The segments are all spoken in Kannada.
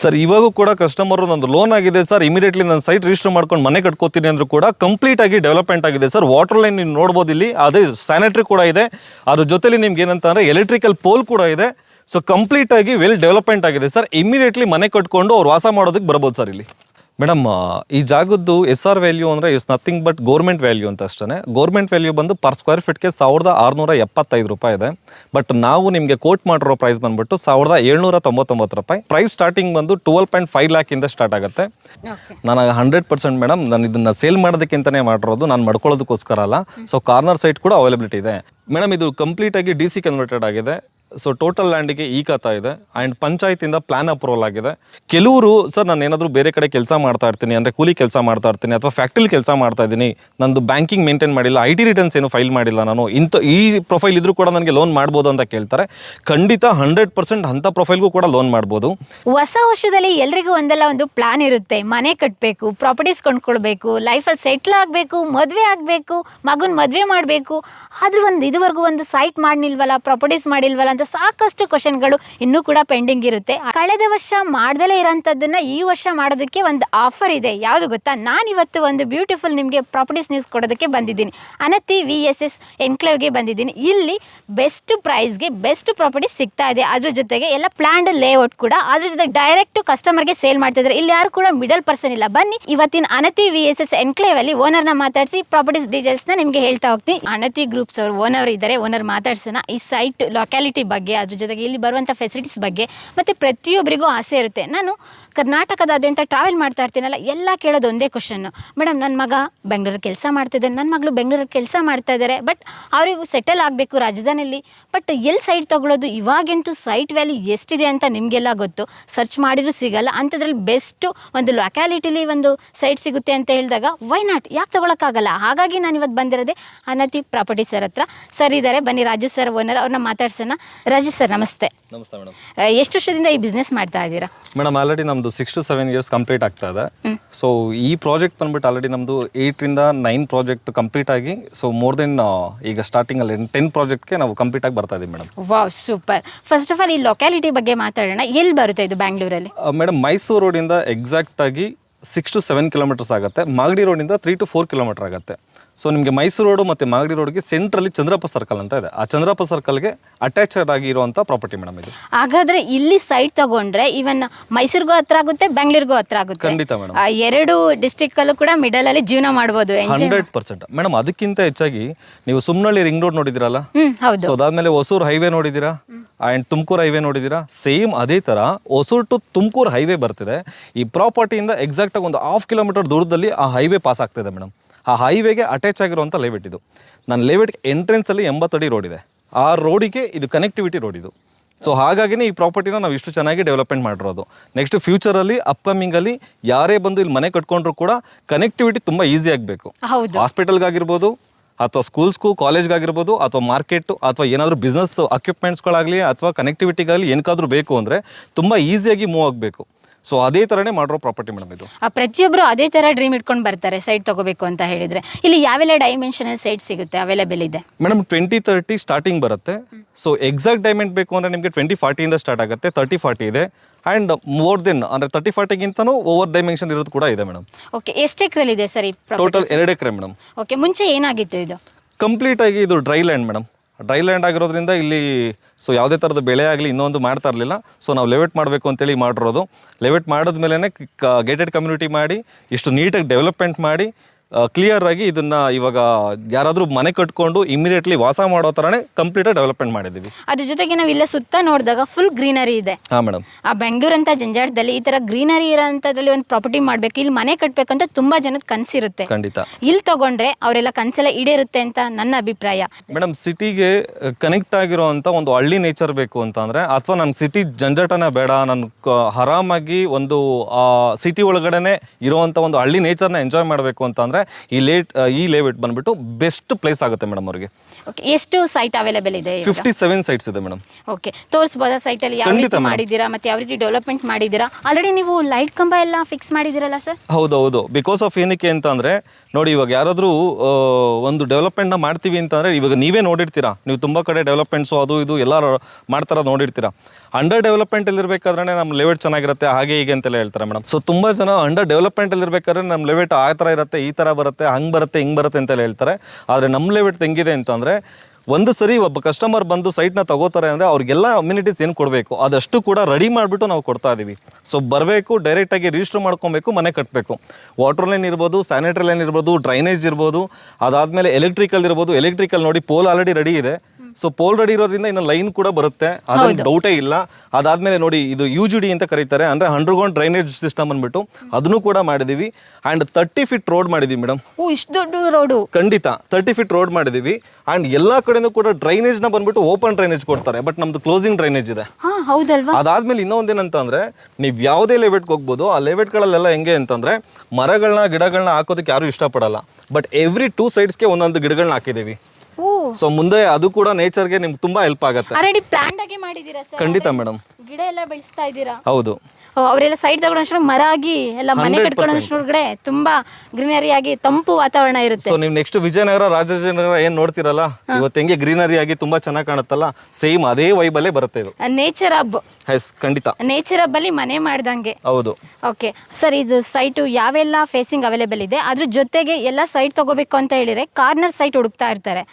ಸರ್ ಇವಾಗೂ ಕೂಡ ಕಸ್ಟಮರ್ ನಂದು ಲೋನ್ ಆಗಿದೆ ಸರ್ ಇಮಿಡಿಯೇಟ್ಲಿ ನಾನು ಸೈಟ್ ರಿಜಿಸ್ಟರ್ ಮಾಡ್ಕೊಂಡು ಮನೆ ಕಟ್ಕೋತೀನಿ ಅಂದ್ರೂ ಕೂಡ ಕಂಪ್ಲೀಟ್ ಆಗಿ ಡೆವಲಪ್ಮೆಂಟ್ ಆಗಿದೆ ಸರ್ ವಾಟರ್ ಲೈನ್ ನೀವು ನೋಡ್ಬೋದು ಇಲ್ಲಿ. ಅದೇ ಸ್ಯಾನಿಟ್ರಿ ಕೂಡ ಇದೆ. ಅದ್ರ ಜೊತೆಲಿ ನಿಮ್ಗೆ ಏನಂತ ಅಂದ್ರೆ ಎಲೆಕ್ಟ್ರಿಕಲ್ ಪೋಲ್ ಕೂಡ ಇದೆ. ಸೊ ಕಂಪ್ಲೀಟ್ ಆಗಿ ವೆಲ್ ಡೆವಲಪ್ಮೆಂಟ್ ಆಗಿದೆ ಸರ್ ಇಮಿಡಿಯೇಟ್ಲಿ ಮನೆ ಕಟ್ಕೊಂಡು ಅವ್ರು ವಾಸ ಮಾಡೋದಕ್ಕೆ ಬರ್ಬೋದು ಸರ್ ಇಲ್ಲಿ. ಮೇಡಮ್ ಈ ಜಾಗದ್ದು ಎಸ್ ಆರ್ ವ್ಯಾಲ್ಯೂ ಅಂದರೆ is nothing but government value ಅಂತ ಅಷ್ಟೇ ಗೌರ್ಮೆಂಟ್ ವ್ಯಾಲ್ಯೂ ಬಂದು ಪರ್ ಸ್ಕ್ವೇರ್ ಫೀಟ್ಗೆ ಸಾವಿರದ ಆರುನೂರ ಎಪ್ಪತ್ತೈದು ರೂಪಾಯಿ ಇದೆ. ಬಟ್ ನಾವು ನಿಮಗೆ ಕೋಟ್ ಮಾಡಿರೋ ಪ್ರೈಸ್ ಬಂದ್ಬಿಟ್ಟು ಸಾವಿರದ ಏಳ್ನೂರ ತೊಂಬತ್ತೊಂಬತ್ತು ರೂಪಾಯಿ. ಪ್ರೈಸ್ ಸ್ಟಾರ್ಟಿಂಗ್ ಬಂದು ಟ್ವೆಲ್ ಪಾಯಿಂಟ್ ಫೈವ್ ಲ್ಯಾಕಿಂದ ಸ್ಟಾರ್ಟ್ ಆಗುತ್ತೆ. ನಾನು ಹಂಡ್ರೆಡ್ ಪರ್ಸೆಂಟ್ ಮೇಡಮ್ ನಾನು ಇದನ್ನು ಸೇಲ್ ಮಾಡೋದಕ್ಕಿಂತಲೇ ಮಾಡಿರೋದು ನಾನು ಮಾಡ್ಕೊಳ್ಳೋದಕ್ಕೋಸ್ಕರ ಅಲ್ಲ. ಸೊ ಕಾರ್ನರ್ ಸೈಟ್ ಕೂಡ ಅವೈಲಬಿಲಿಟಿ ಇದೆ. ಮೇಡಮ್ ಇದು ಕಂಪ್ಲೀಟಾಗಿ ಡಿ ಸಿ ಕನ್ವರ್ಟೆಡ್ ಆಗಿದೆ. ಸೊ ಟೋಟಲ್ ಲ್ಯಾಂಡಿಗೆ ಈ ಇದೆ. ಆ್ಯಂಡ್ ಪಂಚಾಯತಿಂದ ಪ್ಲಾನ್ ಅಪ್ರೂವಲ್ ಆಗಿದೆ. ಕೆಲವರು, ಸರ್, ನಾನು ಏನಾದರೂ ಬೇರೆ ಕಡೆ ಕೆಲಸ ಮಾಡ್ತಾ ಇರ್ತೀನಿ, ಅಂದರೆ ಕೂಲಿ ಕೆಲಸ ಮಾಡ್ತಾ ಇರ್ತೀನಿ, ಅಥವಾ ಫ್ಯಾಕ್ಟ್ರಿಲಿ ಕೆಲಸ ಮಾಡ್ತಾ ಇದ್ದೀನಿ, ನಂದು ಬ್ಯಾಂಕಿಂಗ್ ಮೇಂಟೈನ್ ಮಾಡಿಲ್ಲ ಐ ಟಿ ರಿಟರ್ನ್ಸ್ ಏನು ಫೈಲ್ ಮಾಡಿಲ್ಲ ನಾನು, ಇಂಥ, ಈ ಪ್ರೊಫೈಲ್ ಇದ್ರೂ ಕೂಡ ನನಗೆ ಲೋನ್ ಮಾಡ್ಬೋದು ಅಂತ ಕೇಳ್ತಾರೆ. ಖಂಡಿತ ಹಂಡ್ರೆಡ್ ಪರ್ಸೆಂಟ್ ಅಂಥ ಪ್ರೊಫೈಲ್ಗೂ ಕೂಡ ಲೋನ್ ಮಾಡ್ಬೋದು. ಹೊಸ ವರ್ಷದಲ್ಲಿ ಎಲ್ರಿಗೂ ಒಂದಲ್ಲ ಒಂದು ಪ್ಲಾನ್ ಇರುತ್ತೆ. ಮನೆ ಕಟ್ಟಬೇಕು ಪ್ರಾಪರ್ಟೀಸ್ ಕೊಂಡ್ಕೊಳ್ಬೇಕು ಲೈಫಲ್ಲಿ ಸೆಟ್ಲ್ ಆಗಬೇಕು, ಮದುವೆ ಆಗಬೇಕು, ಮಗನ ಮದುವೆ ಮಾಡಬೇಕು. ಆದ್ರೂ ಒಂದು ಇದುವರೆಗೂ ಒಂದು ಸೈಟ್ ಮಾಡಿಲ್ವಲ್ಲ ಪ್ರಾಪರ್ಟೀಸ್ ಮಾಡಿಲ್ವಲ್ಲ ಅಂತ ಸಾಕಷ್ಟು ಕ್ವಶನ್ಗಳು ಇನ್ನೂ ಕೂಡ ಪೆಂಡಿಂಗ್ ಇರುತ್ತೆ. ಕಳೆದ ವರ್ಷ ಮಾಡ್ದಲೇ ಇರೋಂಥದ್ದನ್ನ ಈ ವರ್ಷ ಮಾಡೋದಕ್ಕೆ ಒಂದು ಆಫರ್ ಇದೆ. ಯಾವುದು ಗೊತ್ತಾ? ನಾನು ಇವತ್ತು ಒಂದು ಬ್ಯೂಟಿಫುಲ್ ನಿಮಗೆ ಪ್ರಾಪರ್ಟೀಸ್ ನ್ಯೂಸ್ ಕೊಡೋದಕ್ಕೆ ಬಂದಿದ್ದೀನಿ. ಅನತಿ ವಿ ಎಸ್ ಎಸ್ ಎನ್ಕ್ಲೇವ್ಗೆ ಬಂದಿದ್ದೀನಿ. ಇಲ್ಲಿ ಬೆಸ್ಟ್ ಪ್ರೈಸ್ಗೆ ಬೆಸ್ಟ್ ಪ್ರಾಪರ್ಟಿ ಸಿಗ್ತಾ ಇದೆ. ಅದ್ರ ಜೊತೆಗೆ ಎಲ್ಲ ಪ್ಲಾನ್ಡ್ ಲೇಔಟ್ ಕೂಡ, ಅದ್ರ ಜೊತೆ ಡೈರೆಕ್ಟ್ ಕಸ್ಟಮರ್ಗೆ ಸೇಲ್ ಮಾಡ್ತಾ ಇದ್ದಾರೆ. ಇಲ್ಲಿ ಯಾರು ಕೂಡ ಮಿಡಲ್ ಪರ್ಸನ್ ಇಲ್ಲ. ಬನ್ನಿ, ಇವತ್ತಿನ Anati V S S enclave ಅಲ್ಲಿ ಓನರ್ನ ಮಾತಾಡಿಸಿ ಪ್ರಾಪರ್ಟೀಸ್ ಡೀಟೇಲ್ಸ್ನ ನಿಮಗೆ ಹೇಳ್ತಾ ಹೋಗ್ತೀನಿ. ಅನತಿ ಗ್ರೂಪ್ಸ್ ಅವರು ಓನರ್ ಇದ್ದಾರೆ. ಓನರ್ ಮಾತಾಡ್ಸೋಣ. ಈ ಸೈಟ್ ಲೊಕ್ಯಾಲಿಟಿ ಬಗ್ಗೆ ಅದ್ರ ಜೊತೆಗೆ ಇಲ್ಲಿ ಬರುವಂಥ ಫೆಸಿಲಿಟೀಸ್ ಬಗ್ಗೆ ಮತ್ತು ಪ್ರತಿಯೊಬ್ಬರಿಗೂ ಆಸೆ ಇರುತ್ತೆ. ನಾನು ಕರ್ನಾಟಕದಾದ್ಯಂತ ಟ್ರಾವೆಲ್ ಮಾಡ್ತಾ ಇರ್ತೀನಲ್ಲ ಎಲ್ಲ ಕೇಳೋದು ಒಂದೇ ಕ್ವಶನ್ನು ಮೇಡಮ್ ನನ್ನ ಮಗ ಬೆಂಗಳೂರಲ್ಲಿ ಕೆಲಸ ಮಾಡ್ತಿದ್ದಾನೆ ನನ್ನ ಮಗಳು ಬೆಂಗಳೂರಲ್ಲಿ ಕೆಲಸ ಮಾಡ್ತಾ ಇದ್ದಾರೆ ಬಟ್ ಅವರಿಗೂ ಸೆಟಲ್ ಆಗಬೇಕು ರಾಜಧಾನಿಯಲ್ಲಿ ಬಟ್ ಎಲ್ಲಿ ಸೈಟ್ ತೊಗೊಳೋದು? ಇವಾಗಂತೂ ಸೈಟ್ ವ್ಯಾಲ್ಯೂ ಎಷ್ಟಿದೆ ಅಂತ ನಿಮಗೆಲ್ಲ ಗೊತ್ತು. ಸರ್ಚ್ ಮಾಡಿದರೂ ಸಿಗಲ್ಲ. ಅಂಥದ್ರಲ್ಲಿ ಬೆಸ್ಟು ಒಂದು ಲೊಕ್ಯಾಲಿಟಿಲಿ ಒಂದು ಸೈಟ್ ಸಿಗುತ್ತೆ ಅಂತ ಹೇಳಿದಾಗ ವೈ ನಾಟ್ ಯಾಕೆ ತೊಗೊಳಕ್ಕಾಗಲ್ಲ? ಹಾಗಾಗಿ ನಾನು ಇವತ್ತು ಬಂದಿರೋದೆ ಅನತಿ ಪ್ರಾಪರ್ಟಿ ಸರ್ ಹತ್ರ. ಸರ್ ಇದ್ದಾರೆ ಬನ್ನಿ ರಾಜು ಸರ್ ಓನರ್ ಅವ್ರನ್ನ ಮಾತಾಡ್ಸೋಣ. ರಾಜು ಸರ್ ನಮಸ್ತೆ. ನಮಸ್ತೆ ಮೇಡಮ್. ಎಷ್ಟು ವರ್ಷದಿಂದ ಈ ಬಿಸ್ನೆಸ್ ಮಾಡ್ತಾ ಇದ್ದೀರಾ? ಮೇಡಮ್ ಆಲ್ರೆಡಿ ನಮ್ಮದು six to seven years complete ಆಗ್ತಾ ಇದೆ. ಸೊ ಈ ಪ್ರಾಜೆಕ್ಟ್ ಬಂದ್ಬಿಟ್ಟು ಆಲ್ರೆಡಿ ನಮ್ಮದು ಏಯ್ಟ್ರಿಂದ ನೈನ್ ಪ್ರಾಜೆಕ್ಟ್ ಕಂಪ್ಲೀಟ್ ಆಗಿ ಸೊ ಮೋರ್ ದೆನ್ ಈಗ ಸ್ಟಾರ್ಟಿಂಗ್ ಅಲ್ಲಿ ಟೆನ್ ಪ್ರಾಜೆಕ್ಟ್ಗೆ ನಾವು ಕಂಪ್ಲೀಟ್ ಆಗಿ ಬರ್ತಾ ಇದೀವಿ madam wow super first of all ಈ ಲೊಕ್ಯಾಲಿಟಿ ಬಗ್ಗೆ ಮಾತಾಡೋಣ. ಎಲ್ಲಿ ಬರುತ್ತೆ ಇದು ಬ್ಯಾಂಗ್ಳೂರಲ್ಲಿ ಮೇಡಮ್ ಮೈಸೂರು ರೋಡಿಂದ ಎಕ್ಸಾಕ್ಟ್ ಆಗಿ ಸಿಕ್ಸ್ ಟು ಸೆವೆನ್ ಕಿಲೋಮೀಟರ್ಸ್ ಆಗುತ್ತೆ. ಮಾಗಡಿ ರೋಡಿಂದ ತ್ರೀ ಟು ಫೋರ್ ಕಿಲೋಮೀಟರ್ ಆಗುತ್ತೆ. ಸೊ ನಿಮಗೆ ಮೈಸೂರು ರೋಡು ಮತ್ತು ಮಾಗಡಿ ರೋಡ್ಗೆ ಸೆಂಟ್ರಲ್ಲಿ ಚಂದ್ರಪ್ಪ ಸರ್ಕಲ್ ಅಂತ ಇದೆ. ಆ ಚಂದ್ರಪ್ಪ ಸರ್ಕಲ್ಗೆ ಅಟ್ಯಾಚ್ಡ್ ಆಗಿರುವಂಥ ಪ್ರಾಪರ್ಟಿ ಮೇಡಮ್ ಇದು. ಹಾಗಾದ್ರೆ ಇಲ್ಲಿ ಸೈಟ್ ತಗೊಂಡ್ರೆ ಇವನ್ ಮೈಸೂರಿಗೂ ಹತ್ರ ಆಗುತ್ತೆ ಬೆಂಗಳೂರಿಗೂ ಹತ್ರ ಆಗುತ್ತೆ? ಖಂಡಿತ ಮೇಡಮ್ ಆ, ಎರಡು ಡಿಸ್ಟಿಕ್ ಅಲ್ಲೂ ಕೂಡ ಮಿಡಲ್ ಅಲ್ಲಿ ಜೀವನ ಮಾಡ್ಬೋದು enjoy ಹಂಡ್ರೆಡ್ ಪರ್ಸೆಂಟ್ ಮೇಡಮ್ ಅದಕ್ಕಿಂತ ಹೆಚ್ಚಾಗಿ ನೀವು ಸುಮ್ನಳ್ಳಿ ರಿಂಗ್ ರೋಡ್ ನೋಡಿದಿರಲ್ಲ? ಹ್ಮ್ ಹೌದು. ಸೊ ಅದಾದ್ಮೇಲೆ ಹೊಸೂರು ಹೈವೇ ನೋಡಿದ್ದೀರಾ ಆ್ಯಂಡ್ ತುಮಕೂರು ಹೈವೇ ನೋಡಿದ್ದೀರಾ ಸೇಮ್ ಅದೇ ಥರ ಹೊಸೂರು ಟು ತುಮಕೂರು ಹೈವೇ ಬರ್ತಿದೆ. ಈ ಪ್ರಾಪರ್ಟಿಯಿಂದ ಎಕ್ಸಾಕ್ಟಾಗಿ ಒಂದು ಹಾಫ್ ಕಿಲೋಮೀಟರ್ ದೂರದಲ್ಲಿ ಆ ಹೈವೇ ಪಾಸ್ ಆಗ್ತಿದೆ ಮೇಡಮ್ ಆ ಹೈವೇಗೆ ಅಟ್ಯಾಚ್ ಆಗಿರುವಂಥ ಲೇಔಟ್ ಇದು. ನನ್ನ ಲೇಔಟ್ ಎಂಟ್ರೆನ್ಸಲ್ಲಿ ಎಂಬತ್ತಡಿ ರೋಡ್ ಇದೆ. ಆ ರೋಡಿಗೆ ಇದು ಕನೆಕ್ಟಿವಿಟಿ ರೋಡ್ ಇದು. ಸೊ ಹಾಗಾಗಿನೇ ಈ ಪ್ರಾಪರ್ಟಿನ ನಾವು ಇಷ್ಟು ಚೆನ್ನಾಗಿ ಡೆವಲಪ್ಮೆಂಟ್ ಮಾಡಿರೋದು. ನೆಕ್ಸ್ಟ್ ಫ್ಯೂಚರಲ್ಲಿ ಅಪ್ಕಮಿಂಗಲ್ಲಿ ಯಾರೇ ಬಂದು ಇಲ್ಲಿ ಮನೆ ಕಟ್ಕೊಂಡ್ರು ಕೂಡ ಕನೆಕ್ಟಿವಿಟಿ ತುಂಬ ಈಸಿ ಆಗಬೇಕು. ಹಾಸ್ಪಿಟಲ್ಗಾಗಿರ್ಬೋದು ಅಥವಾ ಸ್ಕೂಲ್ಸ್ಗೂ ಕಾಲೇಜ್ಗಾಗಿರ್ಬೋದು ಅಥವಾ ಮಾರ್ಕೆಟ್ ಅಥವಾ ಏನಾದರೂ ಬಿಸ್ನೆಸ್ ಅಕ್ವಿಪ್ಮೆಂಟ್ಸ್ಗಳಾಗಲಿ ಅಥವಾ ಕನೆಕ್ಟಿವಿಟಿಗಾಗಲಿ ಏನಕ್ಕಾದ್ರೂ ಬೇಕು ಅಂದರೆ ತುಂಬ ಈಸಿಯಾಗಿ ಮೂವ್ ಆಗಬೇಕು. ಸೊ ಅದೇ ಥರನೇ ಮಾಡಿರೋ ಪ್ರಾಪರ್ಟಿ ಮೇಡಮ್ ಇದು. ಆ, ಪ್ರತಿಯೊಬ್ರು ಅದೇ ತರ ಡ್ರೀಮ್ ಇಟ್ಕೊಂಡು ಬರ್ತಾರೆ ಸೈಟ್ ತಗೋಬೇಕು ಅಂತ ಹೇಳಿದ್ರೆ. ಇಲ್ಲಿ ಯಾವೆಲ್ಲ ಡೈಮೆನ್ಷನ್ ಸೈಟ್ ಸಿಗುತ್ತೆ ಅವೈಲೇಬಲ್ ಇದೆ? ಮೇಡಮ್ ಟ್ವೆಂಟಿ ತರ್ಟಿ ಸ್ಟಾರ್ಟಿಂಗ್ ಬರುತ್ತೆ. ಸೊ ಎಕ್ಸಾಕ್ಟ್ ಡೈಮೆಂಟ್ ಬೇಕು ಅಂದರೆ ನಿಮಗೆ ಟ್ವೆಂಟಿ ಫಾರ್ಟಿಯಿಂದ ಸ್ಟಾರ್ಟ್ ಆಗುತ್ತೆ ತರ್ಟಿ ಫಾರ್ಟಿ ಇದೆ. ಆ್ಯಂಡ್ ಮೋರ್ ದೆನ್ ಅಂದರೆ ತರ್ಟಿ ಫಾರ್ಟಿಗಿಂತನೂ ಓವರ್ ಡೈಮೆನ್ಷನ್ ಇರೋದು ಕೂಡ ಇದೆ ಮೇಡಮ್ ಓಕೆ ಎಷ್ಟು ಎಕರೆಲ್ ಇದೆ ಸರ್ ಈ ಟೋಟಲ್ ಎರಡು ಎಕರೆ ಮೇಡಮ್ ಓಕೆ ಮುಂಚೆ ಏನಾಗಿತ್ತು ಇದು? ಕಂಪ್ಲೀಟ್ ಆಗಿ ಇದು dry land madam dry land ಆಗಿರೋದ್ರಿಂದ ಇಲ್ಲಿ ಸೊ ಯಾವುದೇ ಥರದ ಬೆಳೆ ಆಗಲಿ ಇನ್ನೊಂದು ಮಾಡ್ತಾ ಇರಲಿಲ್ಲ. ಸೊ ನಾವು ಲೆವೆಟ್ ಮಾಡಬೇಕು ಅಂತೇಳಿ ಮಾಡಿರೋದು. ಲೆವೆಟ್ ಮಾಡಿದ್ಮೇಲೆ ಗೇಟೆಡ್ ಕಮ್ಯುನಿಟಿ ಮಾಡಿ, ಇಷ್ಟು ನೀಟಾಗಿ ಡೆವಲಪ್ಮೆಂಟ್ ಮಾಡಿ ಕ್ಲಿಯರ್ ಆಗಿ ಇದನ್ನ ಇವಾಗ ಯಾರಾದರೂ ಮನೆ ಕಟ್ಕೊಂಡು ಇಮಿಡಿಯೇಟ್ಲಿ ವಾಸ ಮಾಡೋ ತರನೇ ಕಂಪ್ಲೀಟ್ ಡೆವಲಪ್ಮೆಂಟ್ ಮಾಡಿದೀವಿ ಅದ್ರ ಜೊತೆಗೆ ನಾವು ಇಲ್ಲ ಸುತ್ತ ನೋಡಿದಾಗ ಫುಲ್ ಗ್ರೀನರಿ ಇದೆ. ಹಾಂ ಮೇಡಮ್ ಆ ಬೆಂಗಳೂರು ಅಂತ ಜಂಜಾಟದಲ್ಲಿ ಈ ತರ ಗ್ರೀನರಿ ಇರೋಂಥದ್ರಲ್ಲಿ ಒಂದು ಪ್ರಾಪರ್ಟಿ ಮಾಡ್ಬೇಕು ಇಲ್ಲಿ ಮನೆ ಕಟ್ಬೇಕಂತ ತುಂಬಾ ಜನದ ಕನಸಿರುತ್ತೆ. ಖಂಡಿತ. ಇಲ್ಲಿ ತಗೊಂಡ್ರೆ ಅವರೆಲ್ಲ ಕನಸೆಲ್ಲ ಈಡೇರುತ್ತೆ ಅಂತ ನನ್ನ ಅಭಿಪ್ರಾಯ. ಮೇಡಮ್ ಸಿಟಿಗೆ ಕನೆಕ್ಟ್ ಆಗಿರೋಂಥ ಒಂದು ಹಳ್ಳಿ ನೇಚರ್ ಬೇಕು ಅಂತ ಅಂದ್ರೆ ಅಥವಾ ನನ್ನ ಸಿಟಿ ಜಂಜಾಟನೇ ಬೇಡ ನಾನು ಆರಾಮಾಗಿ ಒಂದು ಸಿಟಿ ಒಳಗಡೆನೆ ಇರುವಂತ ಒಂದು ಹಳ್ಳಿ ನೇಚರ್ನ ಎಂಜಾಯ್ ಮಾಡಬೇಕು ಅಂತ ಅಂದರೆ ಈ ಲೇಟ್ ಈ ಲೇಔಟ್ ಬಂದ್ಬಿಟ್ಟು ಬೆಸ್ಟ್ ಪ್ಲೇಸ್ ಆಗುತ್ತೆ ಮೇಡಮ್ ಅವರಿಗೆ. ಓಕೆ ಎಷ್ಟು ಸೈಟ್ ಅವೈಲೇಬಲ್ ಇದೆ? ಫಿಫ್ಟಿ ಸೆವೆನ್ ಸೈಟ್ಸ್ ಇದೆ ಮೇಡಮ್ ಓಕೆ ತೋರಿಸಬಹುದಾ ಸೈಟ್ ಅಲ್ಲಿ ಯಾವ ರೀತಿ. ಮಾಡಿದ್ದೀರಾ ಮತ್ತೆ ಯಾವ ರೀತಿ ಡೆವಲಪ್ಮೆಂಟ್ ಮಾಡಿದ್ದೀರಾ? ಆಲ್ರೆಡಿ ನೀವು ಲೈಟ್ ಕಂಬ ಎಲ್ಲ ಫಿಕ್ಸ್ ಮಾಡಿದ್ದೀರಲ್ಲ ಸರ್ ಹೌದು ಹೌದು. ಬಿಕಾಸ್ ಆಫ್ ಏನಕ್ಕೆ ಅಂತ ಅಂದ್ರೆ ನೋಡಿ ಇವಾಗ ಯಾರಾದರೂ ಒಂದು ಡೆವಲಪ್ಮೆಂಟ್ನ ಮಾಡ್ತೀವಿ ಅಂತಂದರೆ ಇವಾಗ ನೀವೇ ನೋಡಿರ್ತೀರಾ. ನೀವು ತುಂಬಾ ಕಡೆ ಡೆವಲಪ್ಮೆಂಟ್ಸು ಅದು ಇದು ಎಲ್ಲ ಮಾಡ್ತಾರ ನೋಡಿರ್ತೀರಾ. ಅಂಡರ್ ಡೆವಲಪ್ಮೆಂಟ್ ಇರಬೇಕಾದ್ರೆ ನಮ್ಮ ಲೆವೆಟ್ ಚೆನ್ನಾಗಿರುತ್ತೆ ಹಾಗೆ ಹೀಗೆ ಅಂತೆಲ್ಲ ಹೇಳ್ತಾರೆ ಮೇಡಮ್ ಸೊ ತುಂಬಾ ಜನ ಅಂಡರ್ ಡೆವಲಪ್ಮೆಂಟ್ ಇರಬೇಕಾದ್ರೆ ನಮ್ಮ ಲೆವೆಟ್ ಆ ಥರ ಇರುತ್ತೆ ಈ ಥರ ಬರುತ್ತೆ, ಹಂಗೆ ಬರುತ್ತೆ, ಹಿಂಗೆ ಬರುತ್ತೆ ಅಂತೆಲ್ಲ ಹೇಳ್ತಾರೆ. ಆದರೆ ನಮ್ಮ ಲೆವೆಟ್ ಹೆಂಗಿದೆ ಅಂತಂದರೆ, ಒಂದು ಸರಿ ಒಬ್ಬ ಕಸ್ಟಮರ್ ಬಂದು ಸೈಟ್ನ ತಗೋತಾರೆ ಅಂದರೆ ಅವ್ರಿಗೆಲ್ಲ ಅಮ್ಯುನಿಟೀಸ್ ಏನು ಕೊಡಬೇಕು? ಅದಷ್ಟು ಕೂಡ ರೆಡಿ ಮಾಡಿಬಿಟ್ಟು ನಾವು ಕೊಡ್ತಾ ಇದ್ದೀವಿ ಸೊ ಬರಬೇಕು ಡೈರೆಕ್ಟಾಗಿ ರಿಜಿಸ್ಟರ್ ಮಾಡ್ಕೊಬೇಕು, ಮನೆ ಕಟ್ಟಬೇಕು ವಾಟರ್ ಲೈನ್ ಇರ್ಬೋದು ಸ್ಯಾನಿಟರಿ ಲೈನ್ ಇರ್ಬೋದು ಡ್ರೈನೇಜ್ ಇರ್ಬೋದು, ಅದಾದಮೇಲೆ ಎಲೆಕ್ಟ್ರಿಕಲ್ ಇರ್ಬೋದು ಎಲೆಕ್ಟ್ರಿಕಲ್ ನೋಡಿ ಪೋಲ್ ಆಲ್ರೆಡಿ ರೆಡಿ ಇದೆ. ಸೊ ಪೋಲ್ ರೆಡಿ ಇರೋದ್ರಿಂದ ಇನ್ನು ಲೈನ್ ಕೂಡ ಬರುತ್ತೆ. ಅದೊಂದು ಡೌಟೇ ಇಲ್ಲ. ಅದಾದ್ಮೇಲೆ ನೋಡಿ ಇದು ಯು ಜಿ ಡಿ ಅಂತ ಕರೀತಾರೆ. ಅಂದ್ರೆ ಅಂಡರ್ಗ್ರೌಂಡ್ ಡ್ರೈನೇಜ್ ಸಿಸ್ಟಮ್ ಅಂದ್ಬಿಟ್ಟು ಅದನ್ನು ಕೂಡ ಮಾಡಿದೀವಿ. ಅಂಡ್ ತರ್ಟಿ ಫಿಟ್ ರೋಡ್ ಮಾಡಿದೀವಿ ಮೇಡಮ್ ಓ ಇಷ್ಟು ದೊಡ್ಡ ರೋಡು ಖಂಡಿತ. ತರ್ಟಿ ಫೀಟ್ ರೋಡ್ ಮಾಡಿದೀವಿ. ಅಂಡ್ ಎಲ್ಲಾ ಕಡೆನೂ ಕೂಡ ಡ್ರೈನೇಜ್ನ ಬಂದ್ಬಿಟ್ಟು ಓಪನ್ ಡ್ರೈನೇಜ್ ಕೊಡ್ತಾರೆ. ಬಟ್ ನಮ್ದು ಕ್ಲೋಸಿಂಗ್ ಡ್ರೈನೇಜ್ ಇದೆ. ಹಾ ಹೌದಲ್ವಾ? ಅದಾದ್ಮೇಲೆ ಇನ್ನೊಂದೇನಂತ ಅಂದ್ರೆ ನೀವು ಯಾವುದೇ ಲೆವೆಟ್ಗೆ ಹೋಗ್ಬೋದು. ಆ ಲೆವೆಟ್ಗಳಲ್ಲೆಲ್ಲ ಹೆಂಗೆ ಅಂತಂದ್ರೆ ಮರಗಳನ್ನ ಗಿಡಗಳನ್ನ ಹಾಕೋದಕ್ಕೆ ಯಾರು ಇಷ್ಟಪಡಲ್ಲ. ಬಟ್ ಎವ್ರಿ ಟೂ ಸೈಡ್ಸ್ಗೆ ಒಂದೊಂದು ಗಿಡಗಳನ್ನ ಹಾಕಿದ್ದೀವಿ ಓ ಸೊ ಮುಂದೆ ಅದು ಕೂಡ ನೇಚರ್ಗೆ ನಿಮ್ಗೆ ತುಂಬಾ ಹೆಲ್ಪ್ ಆಗುತ್ತೆ. ಆಲ್ರೆಡಿ ಪ್ಲಾಂಟ್ ಆಗಿ ಮಾಡಿದ್ದೀರಾ ಸರ್? ಖಂಡಿತ ಮೇಡಮ್ ಗಿಡ ಎಲ್ಲ ಬೆಳೆಸ್ತಾ ಇದ್ದೀರಾ? ಹೌದು. ಅವರೆಲ್ಲ ಸೈಡ್ ತಗೊಳ್ಳೋಣ ಮರ ಆಗಿ ಎಲ್ಲ ಮನೆ 100% ತುಂಬಾ ಗ್ರೀನರಿ ಆಗಿ ತಂಪು ವಾತಾವರಣ ಇರುತ್ತೆ. ಸೊ ನೀವು ನೆಕ್ಸ್ಟ್ ವಿಜಯನಗರ ರಾಜಾಜಿನಗರ ಏನ್ ನೋಡ್ತಿರಲ್ಲ? ಇವತ್ತು ಹೆಂಗೆ ಗ್ರೀನರಿ ಆಗಿ ತುಂಬಾ ಚೆನ್ನಾಗಿ ಕಾಣುತ್ತಲ್ಲ ಸೇಮ್ ಅದೇ ವೈಬಲ್ಲೇ ಬರುತ್ತೆ ಇದು. ನೇಚರ್ ಹಬ್ ಎಸ್ ಖಂಡಿತ. ನೇಚರ್ ಹಬ್ ಅಲ್ಲಿ ಮನೆ ಮಾಡ್ದಂಗೆ. ಹೌದು. ಓಕೆ ಸರ್ ಇದು ಸೈಟ್ ಯಾವೆಲ್ಲ ಫೇಸಿಂಗ್ ಅವೈಲೇಬಲ್ ಇದೆ? ಅದ್ರ ಜೊತೆಗೆ ಎಲ್ಲ ಸೈಟ್ ತಗೋಬೇಕು ಅಂತ ಹೇಳಿದ್ರೆ ಕಾರ್ನರ್ ಸೈಟ್ ಹುಡುಕ್ತಾ ಇರ್ತಾರೆ.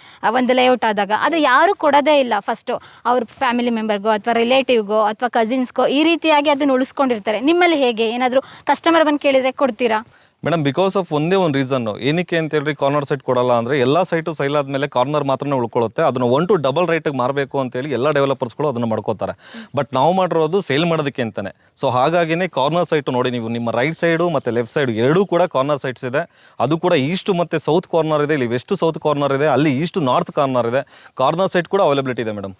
ಒಂದು ಲೇಔಟ್ ಆದಾಗ ಅದು ಯಾರು ಕೊಡೋದೇ ಇಲ್ಲ. ಫಸ್ಟು ಅವ್ರ ಫ್ಯಾಮಿಲಿ ಮೆಂಬರ್ಗೋ ಅಥವಾ ರಿಲೇಟಿವ್ಗೋ ಅಥವಾ ಕಸಿನ್ಸ್ಗೋ ಈ ರೀತಿಯಾಗಿ ಅದನ್ನು ಉಳಿಸ್ಕೊಂಡಿರ್ತಾರೆ. ನಿಮ್ಮಲ್ಲಿ ಹೇಗೆ? ಏನಾದರೂ ಕಸ್ಟಮರ್ ಬಂದು ಕೇಳಿದರೆ ಕೊಡ್ತೀರಾ? ಮೇಡಮ್ ಬಿಕಾಸ್ ಆಫ್ ಒಂದೇ ಒಂದು ರೀಸನ್ ಏನಕ್ಕೆ ಅಂತ ಹೇಳ್ರಿ ಕಾರ್ನರ್ ಸೈಟ್ ಕೊಡಲ್ಲ ಅಂದ್ರೆ ಎಲ್ಲ ಸೈಟು ಸೈಲ್ ಆದ್ಮೇಲೆ ಕಾರ್ನರ್ ಮಾತ್ರ ಉಳ್ಕೊಳ್ಳುತ್ತೆ ಅದನ್ನ ಒನ್ ಟು ಡಬಲ್ ರೇಟಿಗೆ ಮಾರಬೇಕು ಅಂತೇಳಿ ಎಲ್ಲ ಡೆವಲಪರ್ಸ್ಗಳು ಅದನ್ನ ಮಾಡ್ಕೋತಾರೆ. ಬಟ್ ನಾವು ಮಾಡಿರೋದು ಸೇಲ್ ಮಾಡೋದಕ್ಕೆ ಅಂತಾನೆ. ಸೊ ಹಾಗಾಗಿನೇ ಕಾರ್ನರ್ ಸೈಟ್ ನೋಡಿ ನೀವು, ನಿಮ್ಮ ರೈಟ್ ಸೈಡು ಮತ್ತೆ ಲೆಫ್ಟ್ ಸೈಡ್ ಎರಡೂ ಕೂಡ ಕಾರ್ನರ್ ಸೈಟ್ಸ್ ಇದೆ. ಅದು ಕೂಡ ಈಸ್ಟ್ ಮತ್ತೆ ಸೌತ್ ಕಾರ್ನರ್ ಇದೆ. ಇಲ್ಲಿ ವೆಸ್ಟ್ ಸೌತ್ ಕಾರ್ನರ್ ಇದೆ. ಅಲ್ಲಿ ಈಸ್ಟ್ ನಾರ್ತ್ ಕಾರ್ನರ್ ಇದೆ. ಕಾರ್ನರ್ ಸೈಟ್ ಕೂಡ ಅವೈಲಬಿಲಿಟಿ ಇದೆ ಮೇಡಮ್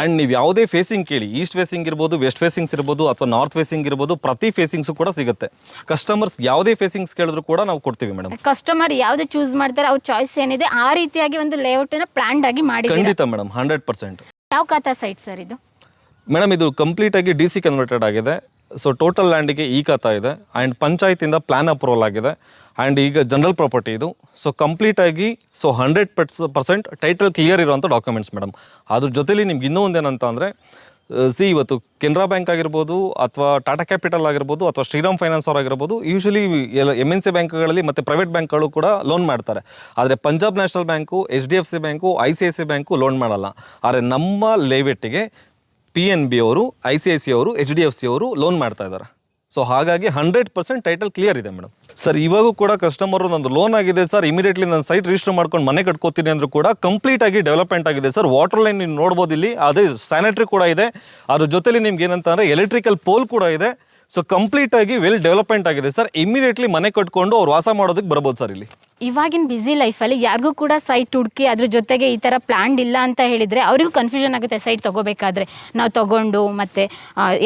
ಅಂಡ್ ನೀವು ಯಾವುದೇ ಫೇಸಿಂಗ್ ಕೇಳಿ ಈಸ್ಟ್ ಫೇಸಿಂಗ್ ಇರ್ಬೋದು ವೆಸ್ಟ್ ಫೇಸಿಂಗ್ಸ್ ಇರ್ಬೋದು ಅಥವಾ ನಾರ್ತ್ ಫೇಸಿಂಗ್ ಇರ್ಬೋದು ಪ್ರತಿ ಫೇಸಿಂಗ್ಸ್ ಕೂಡ ಸಿಗುತ್ತೆ. ಕಸ್ಟಮರ್ಸ್ ಯಾವುದೇ ಫೇಸಿಂಗ್ಸ್ ಕೇಳಿದ್ರು ಕೂಡ ನಾವು ಕೊಡ್ತೀವಿ ಮೇಡಮ್ ಕಸ್ಟಮರ್ ಯಾವ್ದು ಚೂಸ್ ಮಾಡ್ತಾರೆ ಅವ್ರ ಚಾಯ್ಸ್ ಏನಿದೆ ಆ ರೀತಿಯಾಗಿ ಒಂದು ಲೇಔಟ್ ಪ್ಲಾನ್ಡ್ ಆಗಿ ಮಾಡಿ ಖಂಡಿತ ಮೇಡಮ್ ಹಂಡ್ರೆಡ್ ಪರ್ಸೆಂಟ್ ಯಾವ ಖಾತಾ ಸೈಟ್ ಸರ್ ಇದು? ಮೇಡಮ್ ಇದು ಕಂಪ್ಲೀಟ್ ಆಗಿ ಡಿ ಸಿ ಕನ್ವರ್ಟೆಡ್ ಆಗಿದೆ. ಸೊ ಟೋಟಲ್ ಲ್ಯಾಂಡಿಗೆ ಈ ಕಥಾ ಇದೆ. ಆ್ಯಂಡ್ ಪಂಚಾಯತಿಂದ ಪ್ಲ್ಯಾನ್ ಅಪ್ರೂವಲ್ ಆಗಿದೆ. ಆ್ಯಂಡ್ ಈಗ ಜನರಲ್ ಪ್ರಾಪರ್ಟಿ ಇದು. ಸೊ ಕಂಪ್ಲೀಟಾಗಿ so hundred percent title clear ಇರುವಂಥ ಡಾಕ್ಯುಮೆಂಟ್ಸ್ ಮೇಡಮ್ ಅದ್ರ ಜೊತೆಲಿ ನಿಮ್ಗೆ ಇನ್ನೂ ಒಂದೇನಂತ ಅಂದರೆ ಸಿ ಇವತ್ತು ಕೆನರಾ ಬ್ಯಾಂಕ್ ಆಗಿರ್ಬೋದು ಅಥವಾ ಟಾಟಾ ಕ್ಯಾಪಿಟಲ್ ಆಗಿರ್ಬೋದು ಅಥವಾ ಶ್ರೀರಾಮ್ ಫೈನಾನ್ಸ್ ಅವ್ರು ಆಗಿರ್ಬೋದು ಯೂಶಲಿ ಎಲ್ಲ ಎಂ ಎನ್ ಸಿ ಬ್ಯಾಂಕ್ಗಳಲ್ಲಿ ಮತ್ತು ಪ್ರೈವೇಟ್ ಬ್ಯಾಂಕ್ಗಳು ಕೂಡ ಲೋನ್ ಮಾಡ್ತಾರೆ. ಆದರೆ Punjab National bank H D F C bank I C I C bank loan ಮಾಡಲ್ಲ. ಆದರೆ ನಮ್ಮ ಲೇವೆಟ್ಟಿಗೆ ಪಿ ಎನ್ ಬಿ ಅವರು ಐ ಸಿ ಐ ಸಿ ಅವರು ಎಚ್ ಡಿ ಎಫ್ ಸಿ ಅವರು ಲೋನ್ ಮಾಡ್ತಾ ಇದ್ದಾರೆ. ಸೊ ಹಾಗಾಗಿ ಹಂಡ್ರೆಡ್ ಪರ್ಸೆಂಟ್ ಟೈಟಲ್ ಕ್ಲಿಯರ್ ಇದೆ ಮೇಡಮ್. ಸರ್ ಇವಾಗೂ ಕೂಡ ಕಸ್ಟಮರ್ ನಂದು ಲೋನ್ ಆಗಿದೆ ಸರ್ ಇಮಿಡಿಯೇಟ್ಲಿ ನಾನು ಸೈಟ್ ರಿಜಿಸ್ಟರ್ ಮಾಡ್ಕೊಂಡು ಮನೆ ಕಟ್ಕೋತೀನಿ ಅಂದ್ರೂ ಕೂಡ ಕಂಪ್ಲೀಟ್ ಆಗಿ ಡೆವಲಪ್ಮೆಂಟ್ ಆಗಿದೆ ಸರ್ ವಾಟರ್ ಲೈನ್ ನೀವು ನೋಡ್ಬೋದು ಇಲ್ಲಿ. ಅದೇ ಸ್ಯಾನಿಟ್ರಿ ಕೂಡ ಇದೆ. ಅದ್ರ ಜೊತೆಲಿ ನಿಮ್ಗೆ ಏನಂತಂದ್ರೆ ಎಲೆಕ್ಟ್ರಿಕಲ್ ಪೋಲ್ ಕೂಡ ಇದೆ. ಸೊ ಕಂಪ್ಲೀಟ್ ಆಗಿ ವೆಲ್ ಡೆವಲಪ್ಮೆಂಟ್ ಆಗಿದೆ ಸರ್ ಇಮಿಡಿಯೇಟ್ಲಿ ಮನೆ ಕಟ್ಕೊಂಡು ಅವ್ರು ವಾಸ ಮಾಡೋದಕ್ಕೆ ಬರ್ಬೋದು ಸರ್ ಇಲ್ಲಿ. ಇವಾಗಿನ ಬ್ಯುಸಿ ಲೈಫಲ್ಲಿ ಯಾರಿಗೂ ಕೂಡ ಸೈಟ್ ಹುಡುಕಿ ಅದ್ರ ಜೊತೆಗೆ ಈ ಥರ ಪ್ಲ್ಯಾಂಡ್ ಇಲ್ಲ ಅಂತ ಹೇಳಿದರೆ ಅವರಿಗೂ ಕನ್ಫ್ಯೂಷನ್ ಆಗುತ್ತೆ ಸೈಟ್ ತೊಗೋಬೇಕಾದ್ರೆ. ನಾವು ತೊಗೊಂಡು ಮತ್ತು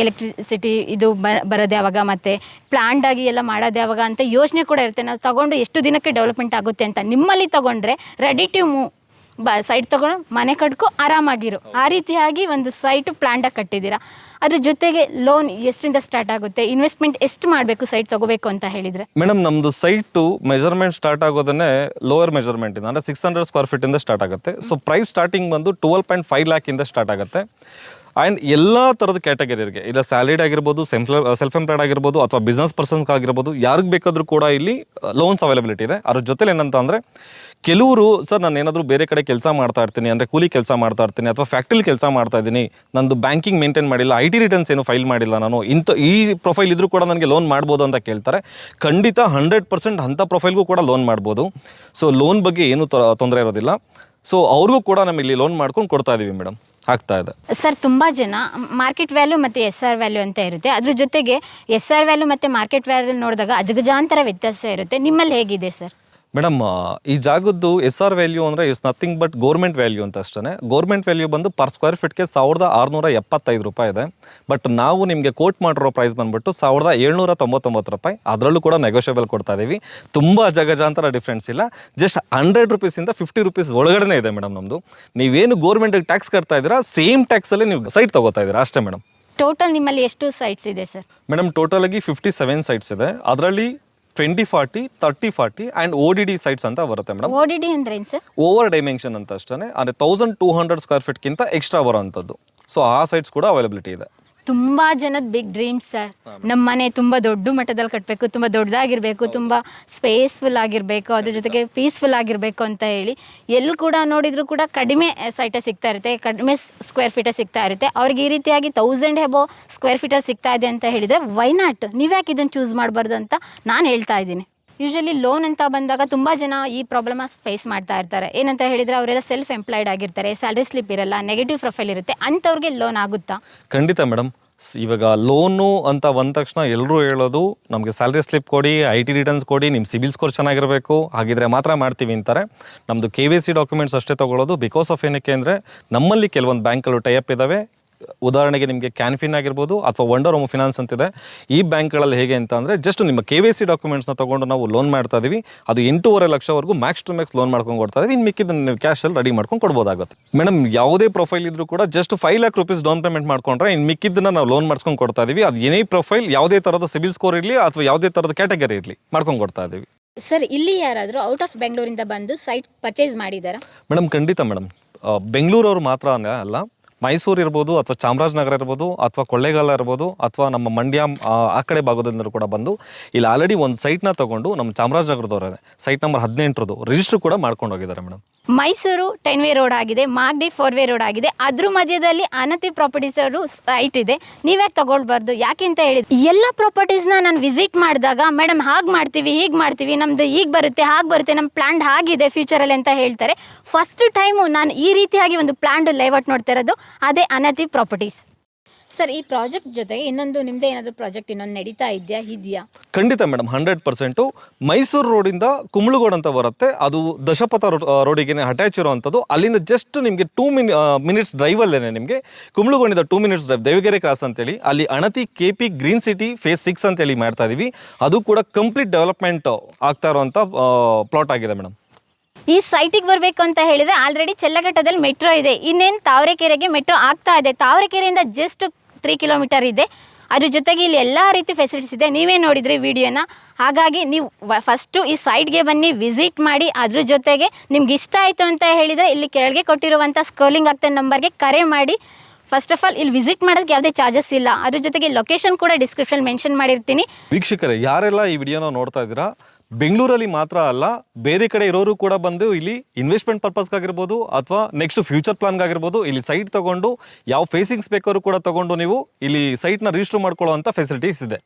ಎಲೆಕ್ಟ್ರಿಸಿಟಿ ಇದು ಬರೋದು ಯಾವಾಗ ಮತ್ತು ಪ್ಲ್ಯಾಂಡ್ ಆಗಿ ಎಲ್ಲ ಮಾಡೋದು ಯಾವಾಗ ಅಂತ ಯೋಚನೆ ಕೂಡ ಇರುತ್ತೆ. ನಾವು ತೊಗೊಂಡು ಎಷ್ಟು ದಿನಕ್ಕೆ ಡೆವಲಪ್ಮೆಂಟ್ ಆಗುತ್ತೆ ಅಂತ ನಿಮ್ಮಲ್ಲಿ ತೊಗೊಂಡ್ರೆ ರೆಡಿ ಟು ಮೂವ್ ಬ ಸೈಟ್ ತೊಗೊಂಡು ಮನೆ ಕಟ್ಕೊ ಆರಾಮಾಗಿರು. ಆ ರೀತಿಯಾಗಿ ಒಂದು ಸೈಟ್ ಪ್ಲ್ಯಾಂಡಾಗಿ ಕಟ್ಟಿದ್ದೀರಾ. ಅದ್ರ ಜೊತೆಗೆ ಲೋನ್ ಎಷ್ಟರಿಂದ ಸ್ಟಾರ್ಟ್ ಆಗುತ್ತೆ? ಇನ್ವೆಸ್ಟ್ಮೆಂಟ್ ಎಷ್ಟು ಮಾಡಬೇಕು ಸೈಟ್ ತಗೋಬೇಕು ಅಂತ ಹೇಳಿದ್ರೆ? ಮೇಡಮ್, ನಮ್ದು ಸೈಟ್ ಮೆಜರ್ಮೆಂಟ್ ಸ್ಟಾರ್ಟ್ ಆಗೋದನ್ನೇ ಲೋವರ್ ಮೆಜರ್ಮೆಂಟ್ ಇಂದ, ಅಂದ್ರೆ ಸಿಕ್ಸ್ ಹಂಡ್ರೆಡ್ ಸ್ಕ್ವೇರ್ ಇಂದ ಸ್ಟಾರ್ಟ್ ಆಗುತ್ತೆ. ಸೊ ಪ್ರೈಸ್ ಸ್ಟಾರ್ಟಿಂಗ್ ಬಂದು ಟ್ವೆಲ್ ಪಾಯಿಂಟ್ ಫೈವ್ ಲ್ಯಾಕಿಂದ ಸ್ಟಾರ್ಟ್ ಆಗುತ್ತೆ. ಆ್ಯಂಡ್ ಎಲ್ಲ ಥರದ ಕ್ಯಾಟಗರಿಗೆ ಇಲ್ಲ ಸ್ಯಾಲಿಡ್ ಆಗಿರ್ಬೋದು ಸೆಲ್ಫ್ ಸೆಲ್ಫ್ ಎಂಪ್ಲಾಯ್ಡ್ ಆಗಿರ್ಬೋದು, ಅಥವಾ ಬಿಸ್ನೆಸ್ ಪರ್ಸನ್ಸ್ ಆಗಿರ್ಬೋದು ಯಾರಿಗೆ ಬೇಕಾದರೂ ಕೂಡ ಇಲ್ಲಿ ಲೋನ್ಸ್ ಅವೈಲಬಿಲಿಟಿ ಇದೆ. ಅದ್ರ ಜೊತೆಲಿ ಏನಂತ ಅಂದರೆ, ಕೆಲವರು, ಸರ್, ನಾನು ಏನಾದರೂ ಬೇರೆ ಕಡೆ ಕೆಲಸ ಮಾಡ್ತಾ ಇರ್ತೀನಿ, ಅಂದರೆ ಕೂಲಿ ಕೆಲಸ ಮಾಡ್ತಾ ಇರ್ತೀನಿ, ಅಥವಾ ಫ್ಯಾಕ್ಟ್ರಿಲಿ ಕೆಲಸ ಮಾಡ್ತಾ ಇದ್ದೀನಿ, ನಂದು ಬ್ಯಾಂಕಿಂಗ್ ಮೇಂಟೈನ್ ಮಾಡಿಲ್ಲ ಐ ಟಿ ರಿಟರ್ನ್ಸ್ ಏನು ಫೈಲ್ ಮಾಡಿಲ್ಲ ನಾನು, ಇಂಥ, ಈ ಪ್ರೊಫೈಲ್ ಇದ್ರೂ ಕೂಡ ನನಗೆ ಲೋನ್ ಮಾಡ್ಬೋದು ಅಂತ ಕೇಳ್ತಾರೆ. ಖಂಡಿತ ಹಂಡ್ರೆಡ್ ಪರ್ಸೆಂಟ್ ಅಂಥ ಪ್ರೊಫೈಲ್ಗೂ ಕೂಡ ಲೋನ್ ಮಾಡ್ಬೋದು. ಸೊ ಲೋನ್ ಬಗ್ಗೆ ಏನೂ ತೊಂದರೆ ಇರೋದಿಲ್ಲ. ಸೊ ಅವ್ರಿಗೂ ಕೂಡ ನಮಗೆ ಲೋನ್ ಮಾಡ್ಕೊಂಡು ಕೊಡ್ತಾ ಇದ್ದೀವಿ ಮೇಡಮ್ ಆಗ್ತಾ ಇದೆ. ಸರ್, ತುಂಬ ಜನ ಮಾರ್ಕೆಟ್ ವ್ಯಾಲ್ಯೂ ಮತ್ತು ಎಸ್ ಆರ್ ವ್ಯಾಲ್ಯೂ ಅಂತ ಇರುತ್ತೆ. ಅದ್ರ ಜೊತೆಗೆ ಎಸ್ ಆರ್ ವ್ಯಾಲ್ಯೂ ಮತ್ತು ಮಾರ್ಕೆಟ್ ವ್ಯಾಲ್ಯೂ ನೋಡಿದಾಗ ಅಜಗಜಾಂತರ ವ್ಯತ್ಯಾಸ ಇರುತ್ತೆ. ನಿಮ್ಮಲ್ಲಿ ಹೇಗಿದೆ ಸರ್? ಮೇಡಮ್ ಈ ಜಾಗದ್ದು ಎಸ್ ಆರ್ ವ್ಯಾಲ್ಯೂ ಅಂದರೆ is nothing but government value ಅಂತ ಅಷ್ಟೇ ಗೌರ್ಮೆಂಟ್ ವ್ಯಾಲ್ಯೂ ಬಂದು ಪರ್ ಸ್ಕ್ವೇರ್ ಫೀಟ್ಗೆ ಸಾವಿರದ ಆರುನೂರ ಎಪ್ಪತ್ತೈದು ರೂಪಾಯಿ ಇದೆ. ಬಟ್ ನಾವು ನಿಮಗೆ ಕೋಟ್ ಮಾಡಿರೋ ಪ್ರೈಸ್ ಬಂದ್ಬಿಟ್ಟು ಸಾವಿರದ ಏಳ್ನೂರ ತೊಂಬತ್ತೊಂಬತ್ತು ರೂಪಾಯಿ. ಅದರಲ್ಲೂ ಕೂಡ ನೆಗೋಷಿಯಬಲ್ ಕೊಡ್ತಾ ಇದ್ದೀವಿ ತುಂಬ ಜಗಜಾಂತರ ಡಿಫ್ರೆನ್ಸ್ ಇಲ್ಲ. ಜಸ್ಟ್ ಹಂಡ್ರೆಡ್ ರುಪೀಸಿಂದ ಫಿಫ್ಟಿ ರುಪೀಸ್ ಒಳಗಡೆ ಇದೆ ಮೇಡಮ್ ನಮ್ಮದು ನೀವೇನು ಗೌರ್ಮೆಂಟಿಗೆ ಟ್ಯಾಕ್ಸ್ ಕಟ್ತಾ ಇದ್ದೀರಾ ಸೇಮ್ ಟ್ಯಾಕ್ಸಲ್ಲಿ ನೀವು ಸೈಟ್ ತೊಗೋತಾ ಇದ್ದೀರಾ ಅಷ್ಟೇ ಮೇಡಮ್. ಟೋಟಲ್ ನಿಮ್ಮಲ್ಲಿ ಎಷ್ಟು ಸೈಟ್ಸ್ ಇದೆ ಸರ್? ಮೇಡಮ್ ಟೋಟಲ್ ಆಗಿ ಫಿಫ್ಟಿ ಸೆವೆನ್ ಸೈಟ್ಸ್ ಇದೆ. ಅದರಲ್ಲಿ twenty forty thirty forty and O D D sites ಅಂತ ಬರುತ್ತೆ ಮೇಡಮ್. ಓ ಡಿ ಡಿ ಅಂದ್ರೆ ಏನು ಸರ್? ಓವರ್ ಡೈಮೆನ್ಷನ್ ಅಂತ ಅಷ್ಟೇ ಅಂದರೆ ತೌಸಂಡ್ ಟೂ ಹಂಡ್ರೆಡ್ ಸ್ಕ್ವೇರ್ ಫೀಟ್ಗಿಂತ ಎಕ್ಸ್ಟ್ರಾ ಬರೋವಂಥದ್ದು. ಸೊ ಆ ಸೈಟ್ಸ್ ಕೂಡ ಅವೈಲಬಿಲಿಟಿ ಇದೆ. ತುಂಬಾ ಜನದ ಬಿಗ್ ಡ್ರೀಮ್ಸ್ ಸರ್ ನಮ್ಮ ಮನೆ ತುಂಬಾ ದೊಡ್ಡ ಮಟ್ಟದಲ್ಲಿ ಕಟ್ಟಬೇಕು ತುಂಬಾ ದೊಡ್ಡದಾಗಿರ್ಬೇಕು ತುಂಬಾ ಸ್ಪೇಸ್ಫುಲ್ ಆಗಿರಬೇಕು ಅದ್ರ ಜೊತೆಗೆ ಪೀಸ್ಫುಲ್ ಆಗಿರಬೇಕು ಅಂತ ಹೇಳಿ ಎಲ್ಲಿ ಕೂಡ ನೋಡಿದ್ರು ಕೂಡ ಕಡಿಮೆ ಸೈಟ ಸಿಗ್ತಾ ಇರುತ್ತೆ ಕಡಿಮೆ ಸ್ಕ್ವೇರ್ ಫೀಟೇ ಸಿಗ್ತಾ ಇರುತ್ತೆ. ಅವ್ರಿಗೆ ಈ ರೀತಿಯಾಗಿ ತೌಸಂಡ್ ಹೆಬೋ ಸ್ಕ್ವೇರ್ ಫೀಟಲ್ಲಿ ಸಿಗ್ತಾ ಇದೆ ಅಂತ ಹೇಳಿದ್ರೆ ವೈ ನಾಟ್ ನೀವ್ಯಾಕೆ ಇದನ್ನು ಚೂಸ್ ಮಾಡಬಾರ್ದು ಅಂತ ನಾನು ಹೇಳ್ತಾ ಇದ್ದೀನಿ. ಯೂಶಲಿ ಲೋನ್ ಅಂತ ಬಂದಾಗ ತುಂಬ ಜನ ಈ ಪ್ರಾಬ್ಲಮ್ ಫೇಸ್ ಮಾಡ್ತಾ ಇರ್ತಾರೆ. ಏನಂತ ಹೇಳಿದರೆ ಅವರೆಲ್ಲ ಸೆಲ್ಫ್ ಎಂಪ್ಲಾಯ್ಡ್ ಆಗಿರ್ತಾರೆ ಸ್ಯಾಲ್ರಿ ಸ್ಲಿಪ್ ಇರಲ್ಲ ನೆಗೆಟಿವ್ ಪ್ರೊಫೈಲ್ ಇರುತ್ತೆ, ಅಂಥವ್ರಿಗೆ ಲೋನ್ ಆಗುತ್ತಾ? ಖಂಡಿತ ಮೇಡಮ್ ಇವಾಗ ಲೋನು ಅಂತ ಬಂದ ತಕ್ಷಣ ಎಲ್ಲರೂ ಹೇಳೋದು, ನಮಗೆ ಸ್ಯಾಲ್ರಿ ಸ್ಲಿಪ್ ಕೊಡಿ ಐ ಟಿ ರಿಟರ್ನ್ಸ್ ಕೊಡಿ ನಿಮ್ಮ ಸಿಬಿಲ್ ಸ್ಕೋರ್ ಚೆನ್ನಾಗಿರಬೇಕು, ಹಾಗಿದ್ರೆ ಮಾತ್ರ ಮಾಡ್ತೀವಿ ಅಂತಾರೆ. ನಮ್ಮದು ಕೆ ವಿ ಸಿ ಡಾಕ್ಯುಮೆಂಟ್ಸ್ ಅಷ್ಟೇ ತೊಗೊಳ್ಳೋದು ಬಿಕಾಸ್ ಆಫ್ ಏನಕ್ಕೆ ಅಂದರೆ, ನಮ್ಮಲ್ಲಿ ಕೆಲವೊಂದು ಬ್ಯಾಂಕ್ಗಳು ಟೈಅಪ್ ಇದ್ದಾವೆ ಉದಾಹರಣೆಗೆ ನಿಮಗೆ ಕ್ಯಾನ್ಫಿನ್ ಆಗಿರ್ಬೋದು ಅಥವಾ ವಂಡರ್ ಹೋಮ್ ಫಿನಾನ್ಸ್ ಅಂತಿದೆ ಈ ಬ್ಯಾಂಕ್ಗಳಲ್ಲಿ ಹೇಗೆ ಅಂತ ಅಂದರೆ ಜಸ್ಟ್ ನಿಮ್ಮ ಕೆ ವಿ ಸಿ ಡಾಕ್ಯುಮೆಂಟ್ಸ್ನ ತೊಗೊಂಡು ನಾವು ಲೋನ್ ಮಾಡ್ತಾ ಇದೀವಿ. ಅದು ಎಂಟೂವರೆ ಲಕ್ಷವರೆಗೂ ಮ್ಯಾಕ್ಸ್ ಟು ಮ್ಯಾಕ್ಸ್ ಲೋನ್ ಮಾಡ್ಕೊಂಡು ಕೊಡ್ತಾ ಇದೀವಿ. ಇನ್ನು ಮಿಕ್ಕಿದ್ದನ್ನು ನೀವು ಕ್ಯಾಶಲ್ಲಿ ರೆಡಿ ಮಾಡ್ಕೊಂಡು ಕೊಡ್ಬೋದಾಗುತ್ತೆ. ಮೇಡಮ್ ಯಾವುದೇ ಪ್ರೊಫೈಲ್ ಇದ್ರೂ ಕೂಡ just five lakh rupees down payment ಮಾಡ್ಕೊಂಡ್ರೆ ಇನ್ನು ಮಿಕ್ಕಿದ್ದನ್ನ ನಾವು ಲೋನ್ ಮಾಡ್ಸ್ಕೊಂಡು ಕೊಡ್ತಾ ಇದೀವಿ. ಅದು ಏನೇ ಪ್ರೊಫೈಲ್ ಯಾವುದೇ ಥರದ ಸಿಬಿಲ್ ಸ್ಕೋರ್ ಇರಲಿ ಅಥವಾ ಯಾವುದೇ ಥರದ ಕ್ಯಾಟಗರಿ ಇರಲಿ ಮಾಡ್ಕೊಂಡು ಕೊಡ್ತಾ ಇದೀವಿ. ಸರ್ ಇಲ್ಲಿ ಯಾರಾದರೂ ಔಟ್ ಆಫ್ ಬೆಂಗಳೂರಿಂದ ಬಂದು ಸೈಟ್ ಪರ್ಚೇಸ್ ಮಾಡಿದಾರಾ ಮೇಡಮ್ ಖಂಡಿತ ಮೇಡಮ್. ಬೆಂಗಳೂರವ್ರು ಮಾತ್ರ ಅಲ್ಲ. ಮೈಸೂರು ಇರ್ಬೋದು ಅಥವಾ ಚಾಮರಾಜನಗರ ಇರ್ಬೋದು ಅಥವಾ ಕೊಳ್ಳೇಗಾಲ ಇರ್ಬೋದು ಅಥವಾ ನಮ್ಮ ಮಂಡ್ಯ ಆ, ಕಡೆ ಭಾಗದಿಂದ ಕೂಡ ಬಂದು ಇಲ್ಲಿ ಆಲ್ರೆಡಿ ಒಂದು ಸೈಟ್ನ ತಗೊಂಡು ನಮ್ಮ ಚಾಮರಾಜನಗರದವ್ರೆ ಸೈಟ್ ನಂಬರ್ ಹದಿನೆಂಟರದು ರಿಜಿಸ್ಟರ್ ಕೂಡ ಮಾಡ್ಕೊಂಡು ಹೋಗಿದ್ದಾರೆ madam Mysuru ten way road ಆಗಿದೆ ಮಾಗಡಿ ಫೋರ್ ವೇ ರೋಡ್ ಆಗಿದೆ. ಅದ್ರ ಮಧ್ಯದಲ್ಲಿ ಅನತಿ ಪ್ರಾಪರ್ಟೀಸ್ ಅವರು ಸೈಟ್ ಇದೆ. ನೀವ್ಯಾಕೆ ತಗೊಳ್ಬಾರ್ದು? ಯಾಕೆ ಅಂತ ಹೇಳಿದ್ ಎಲ್ಲ ಪ್ರಾಪರ್ಟೀಸ್ನ ನಾನು ವಿಸಿಟ್ ಮಾಡಿದಾಗ ಮೇಡಮ್ ಹಾಗೆ ಮಾಡ್ತೀವಿ ಹೀಗೆ ಮಾಡ್ತೀವಿ ನಮ್ದು ಈಗ ಬರುತ್ತೆ ಹಾಗೆ ಬರುತ್ತೆ ನಮ್ಮ ಪ್ಲ್ಯಾನ್ ಹಾಗಿದೆ ಫ್ಯೂಚರಲ್ಲಿ ಅಂತ ಹೇಳ್ತಾರೆ. ಫಸ್ಟ್ ಟೈಮು ನಾನು ಈ ರೀತಿಯಾಗಿ ಒಂದು ಪ್ಲ್ಯಾಂಡ್ ಲೇಔಟ್ ನೋಡ್ತಾ ಇರೋದು. ಅದೇ ಅನತಿ ಪ್ರಾಪರ್ಟೀಸ್. ಸರ್ ಈ ಪ್ರಾಜೆಕ್ಟ್ ಜೊತೆಗೆ ಇನ್ನೊಂದು ನಿಮ್ಮದೇ ಏನಾದರೂ ಪ್ರಾಜೆಕ್ಟ್ ಇನ್ನೊಂದು ನಡೀತಾ ಇದೆಯಾ ಇದೆಯಾ? ಖಂಡಿತ ಮೇಡಮ್ ಹಂಡ್ರೆಡ್ ಪರ್ಸೆಂಟು ಮೈಸೂರು ರೋಡಿಂದ ಕುಂಬಳಗೋಡ್ ಅಂತ ಬರುತ್ತೆ. ಅದು ದಶಪಥ ರೋಡಿಗೆ ಅಟ್ಯಾಚ್ ಇರುವಂಥದ್ದು. ಅಲ್ಲಿಂದ ಜಸ್ಟ್ ನಿಮಗೆ ಟೂ ಮಿನಿ ಮಿನಿಟ್ಸ್ ಡ್ರೈವಲ್ಲೇ ನಿಮಗೆ ಕುಂಬಳಗೋಡಿಂದ two minutes drive Devigere cross ಅಂತೇಳಿ ಅಲ್ಲಿ ಅಣತಿ K P Green City phase six ಅಂತೇಳಿ ಮಾಡ್ತಾ ಇದ್ದೀವಿ ಅದು ಕೂಡ ಕಂಪ್ಲೀಟ್ ಡೆವಲಪ್ಮೆಂಟ್ ಆಗ್ತಾ ಇರುವಂಥ ಪ್ಲಾಟ್ ಆಗಿದೆ ಮೇಡಮ್. ಈ ಸೈಟಿಗೆ ಬರಬೇಕು ಅಂತ ಹೇಳಿದ್ರೆ ಆಲ್ರೆಡಿ ಚೆಲ್ಲಘಟ್ಟದಲ್ಲಿ ಮೆಟ್ರೋ ಇದೆ. ಇನ್ನೇನು ತಾವರೆಕೆರೆಗೆ ಮೆಟ್ರೋ ಆಗ್ತಾ ಇದೆ. ತಾವರೆಕೆರೆಯಿಂದ ಜಸ್ಟ್ ತ್ರೀ ಕಿಲೋಮೀಟರ್ ಇದೆ. ಅದ್ರ ಜೊತೆಗೆ ಇಲ್ಲಿ ಎಲ್ಲ ರೀತಿ ಫೆಸಿಲಿಟೀಸ್ ಇದೆ. ನೀವೇ ನೋಡಿದ್ರಿ ವಿಡಿಯೋನ. ಹಾಗಾಗಿ ನೀವು ಫಸ್ಟು ಈ ಸೈಟ್ಗೆ ಬನ್ನಿ ವಿಸಿಟ್ ಮಾಡಿ, ಅದ್ರ ಜೊತೆಗೆ ನಿಮ್ಗೆ ಇಷ್ಟ ಆಯಿತು ಅಂತ ಹೇಳಿದರೆ ಇಲ್ಲಿ ಕೆಳಗೆ ಕೊಟ್ಟಿರುವಂಥ ಸ್ಕ್ರೋಲಿಂಗ್ ಆಗ್ತಾ ನಂಬರ್ಗೆ ಕರೆ ಮಾಡಿ. ಫಸ್ಟ್ ಆಫ್ ಆಲ್ ಇಲ್ಲಿ ವಿಸಿಟ್ ಮಾಡೋದಕ್ಕೆ ಯಾವುದೇ ಚಾರ್ಜಸ್ ಇಲ್ಲ. ಅದ್ರ ಜೊತೆಗೆ ಲೊಕೇಶನ್ ಕೂಡ ಡಿಸ್ಕ್ರಿಪ್ಷನ್ ಮೆನ್ಷನ್ ಮಾಡಿರ್ತೀನಿ. ವೀಕ್ಷಕರೇ, ಯಾರೆಲ್ಲ ಈ ವಿಡಿಯೋನ ನೋಡ್ತಾ ಇದ್ದೀರಾ ಬೆಂಗಳೂರಲ್ಲಿ ಮಾತ್ರ ಅಲ್ಲ, ಬೇರೆ ಕಡೆ ಇರೋರು ಕೂಡ ಬಂದು ಇಲ್ಲಿ ಇನ್ವೆಸ್ಟ್ಮೆಂಟ್ ಪರ್ಪಸ್ಗಾಗಿರ್ಬೋದು ಅಥವಾ ನೆಕ್ಸ್ಟ್ ಫ್ಯೂಚರ್ ಪ್ಲಾನ್ಗಾಗಿರ್ಬೋದು ಇಲ್ಲಿ ಸೈಟ್ ತಗೊಂಡು, ಯಾವ ಫೇಸಿಂಗ್ಸ್ ಬೇಕಾದ್ರೂ ಕೂಡ ತಗೊಂಡು ನೀವು ಇಲ್ಲಿ ಸೈಟ್ನ ರಿಜಿಸ್ಟರ್ ಮಾಡ್ಕೊಳ್ಳೋ ಅಂಥ ಫೆಸಿಲಿಟೀಸ್ ಇದೆ.